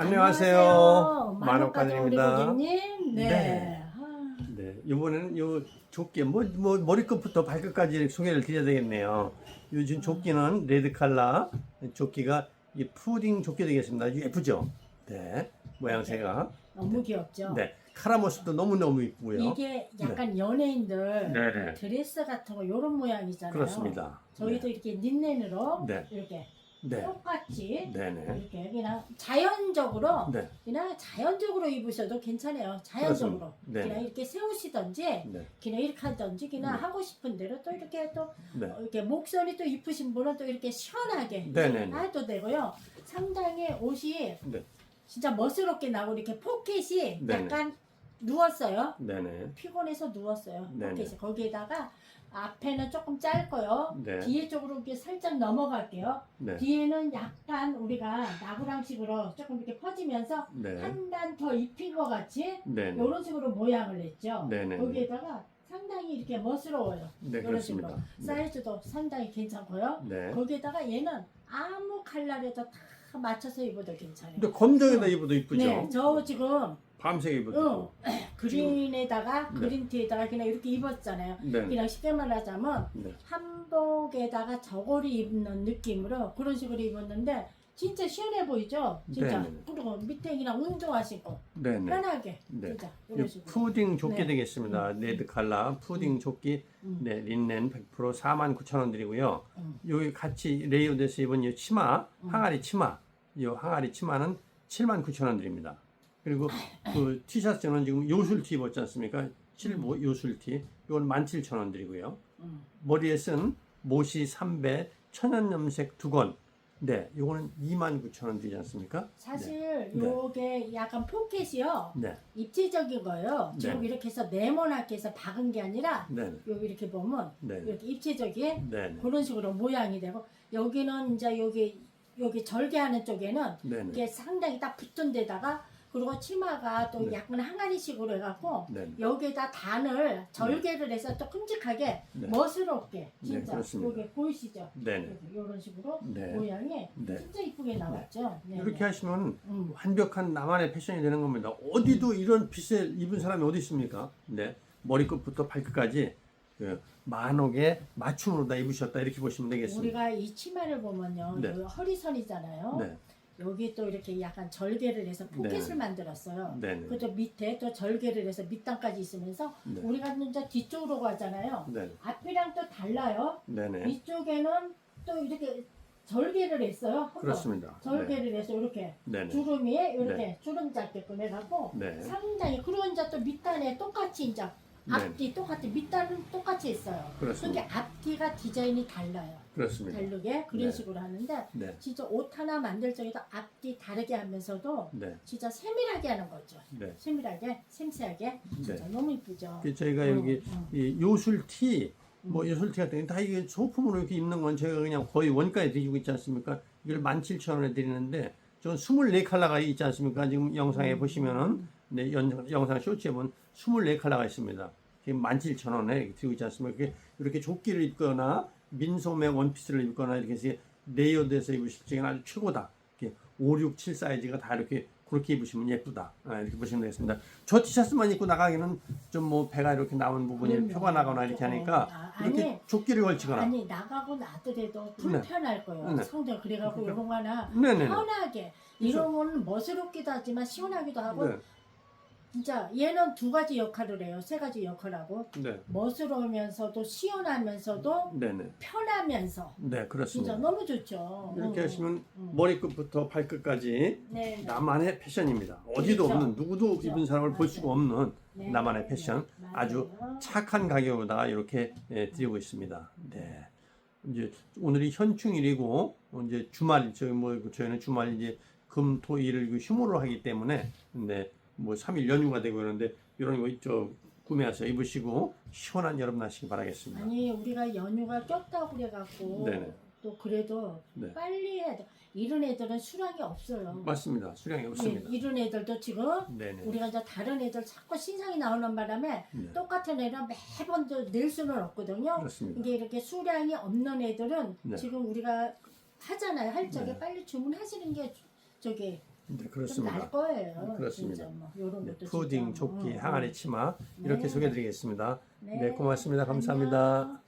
안녕하세요. 고객님. 네. 네. 아, 네, 이번에는 요 조끼 뭐, 뭐 머리끝부터 발끝까지 소개를 드려야 되겠네요. 요즘 조끼는 레드 칼라 조끼가 이 푸딩 조끼 되겠습니다. 예쁘죠? 네, 모양새가. 너무 귀엽죠? 네, 카라 모습도 너무 너무 이쁘고요. 이게 약간 연예인들 네네. 드레스 같은 거 이런 모양이잖아요. 그렇습니다. 저희도 이렇게 닌넨으로 네. 이렇게 네, 똑같이 네네. 이렇게 그냥 자연적으로 네, 그냥 자연적으로 입으셔도 괜찮아요. 자연적으로 그렇습니다. 네. 그냥 이렇게 세우시던지 네, 그냥 이렇게 하던지 그냥 네. 하고 싶은 대로 또 이렇게 또 네, 어, 이렇게 목선이 또 이쁘신 분은 또 이렇게 시원하게 네네네. 해도 되고요. 상당히 옷이 네, 진짜 멋스럽게 나오고 이렇게 포켓이 네네. 약간 누웠어요. 네네. 피곤해서 누웠어요. 네네. 포켓이 거기에다가 앞에는 조금 짧고요. 네, 뒤에 쪽으로 이렇게 살짝 넘어갈게요. 네, 뒤에는 약간 우리가 나구랑식으로 조금 이렇게 퍼지면서 네, 한 단 더 입힌 것 같이 네, 이런 식으로 모양을 냈죠. 네네. 거기에다가 상당히 이렇게 멋스러워요. 네, 이런 식으로 그렇습니다. 네, 사이즈도 상당히 괜찮고요. 네. 거기에다가 얘는 아무 컬러에도 다 맞춰서 입어도 괜찮아요. 근데 검정에다 입어도 이쁘죠? 네, 저 지금 밤색 입어도 응, 그린에다가 네. 그린 티에다가 그냥 이렇게 입었잖아요. 네, 그냥 쉽게 말하자면 네. 한복에다가 저고리 입는 느낌으로 그런 식으로 입었는데 진짜 시원해 보이죠? 진짜. 네네. 그리고 밑에 그냥 운동화 신고 네, 네. 편하게 네. 진짜 이 이런 식으로. 푸딩 조끼 네. 되겠습니다. 레드 칼라 푸딩 조끼 음. 네, 린넨 100% 49,000원 드리고요. 음. 여기 같이 레이어드에서 입은 이 치마, 음. 항아리 치마. 이 항아리 치마는 79,000원 드립니다. 그리고 그 티셔츠는 지금 요술티 입었지 않습니까? 75 요술티. 이건 17,000원 드리고요. 음. 머리에 쓴 모시 3배 천연 염색 두건. 네, 이거는 29,000원 드리지 않습니까? 사실 네. 요게 약간 포켓이요. 네. 입체적인 거예요. 지금 네. 이렇게 해서 네모나게 해서 박은 게 아니라 네. 여기 이렇게 보면 네. 네. 이렇게 입체적인 네. 그런 식으로 모양이 되고 여기는 이제 여기 여기 절개하는 쪽에는 네. 네. 이게 상당히 딱 붙은 데다가 그리고 치마가 또 네. 약간 항아리식으로 해갖고 네. 여기에다 단을 절개를 해서 또 큼직하게 네. 멋스럽게 진짜 그렇습니다. 여기 보이시죠? 네. 네. 이런 식으로 네. 모양이 네. 진짜 이쁘게 나왔죠. 네, 이렇게 네. 하시면 음. 완벽한 나만의 패션이 되는 겁니다. 어디도 이런 핏을 입은 사람이 어디 있습니까? 네. 머리끝부터 발끝까지 그 만옥에 맞춤으로 다 입으셨다 이렇게 보시면 되겠습니다. 우리가 이 치마를 보면요, 네. 여기 허리선이잖아요. 네. 여기 또 이렇게 약간 절개를 해서 포켓을 네. 만들었어요. 네. 네. 그또 밑에 또 절개를 해서 밑단까지 있으면서 네. 우리가 이제 뒤쪽으로 가잖아요. 네. 앞이랑 또 달라요. 네. 네. 이쪽에는 또 이렇게 절개를 했어요. 그렇습니다. 네. 절개를 해서 이렇게 네. 네. 주름이에 이렇게 주름 잡게끔 해갖고 네. 상당히 그리고 이제 또 밑단에 똑같이 이제 네. 앞뒤 똑같이 밑단은 똑같이 있어요. 그렇습니다. 그러니까 앞뒤가 디자인이 달라요. 그렇습니다. 다르게 그런 네. 식으로 하는데 네. 진짜 옷 하나 만들 적에도 앞뒤 다르게 하면서도 네. 진짜 세밀하게 하는 거죠. 네. 세밀하게, sem세하게 진짜 너무 이쁘죠. 그 저희가 음, 여기 음. 이 요술티 뭐 요술티 같은 게 다 이게 소품으로 이렇게 입는 건 저희가 그냥 거의 원가에 드리고 있지 않습니까? 이걸 17,000원에 드리는데 전 24컬러가 있지 않습니까? 지금 영상에 음. 보시면은 네, 연, 영상 쇼츠에 보면 24컬러가 있습니다. 17,000원에 이렇게 드리고 있지 않습니까? 이렇게, 이렇게 조끼를 입거나 민소매 원피스를 입거나 이렇게 해서 레이어드해서 입으실 적에는 아주 최고다. 이렇게 5, 6, 7 사이즈가 다 이렇게 그렇게 입으시면 예쁘다. 아, 이렇게 보시면 되겠습니다. 저 티셔츠만 입고 나가기는 좀 뭐 배가 이렇게 나온 부분이 그럼요. 표가 나거나 이렇게. 하니까 아, 이렇게 아니, 조끼를 걸치거나. 아니 나가고 나더라도 불편할 거예요. 네. 성대 그래갖고 그러니까. 이런 거 하나 네네네. 편하게 이런 거는 멋스럽기도 하지만 시원하기도 하고 네. 진짜 얘는 두 가지 역할을 해요. 세 가지 역할하고 네. 멋스러우면서도 시원하면서도 네네. 편하면서 네, 진짜 그렇습니다. 너무 좋죠. 이렇게 음, 하시면 음. 머리끝부터 발끝까지 네, 네. 나만의 패션입니다. 어디도 그렇죠. 없는 누구도 그렇죠. 입은 사람을 볼 수가 없는 네, 나만의 네, 패션 네. 아주 맞아요. 착한 가격으로다가 이렇게 예, 드리고 있습니다. 네. 이제 오늘이 현충일이고 어, 이제 주말 저희 뭐 저희는 주말 이제 금, 토, 일을 그 휴무로 하기 때문에 네. 뭐 3일 연휴가 되고 그러는데 이런 거저 구매해서 입으시고 시원한 여름 나시기 바라겠습니다. 아니 우리가 연휴가 꼈다고 그래갖고 네네. 또 그래도 네. 빨리 해야 돼. 이런 애들은 수량이 없어요. 맞습니다. 수량이 없습니다. 예, 이런 애들도 지금 네네. 우리가 이제 다른 애들 자꾸 신상이 나오는 바람에 네. 똑같은 애는 매번 또낼 수는 없거든요. 그렇습니다. 이게 이렇게 수량이 없는 애들은 네. 지금 우리가 하잖아요. 할 적에 네. 빨리 주문하시는 게 저기 네, 그렇습니다. 거예요. 그렇습니다. 진짜 뭐 요런 네, 것도 푸딩, 조끼, 어, 항아리 치마 이렇게 네. 소개해드리겠습니다. 네, 네, 고맙습니다. 감사합니다. 안녕.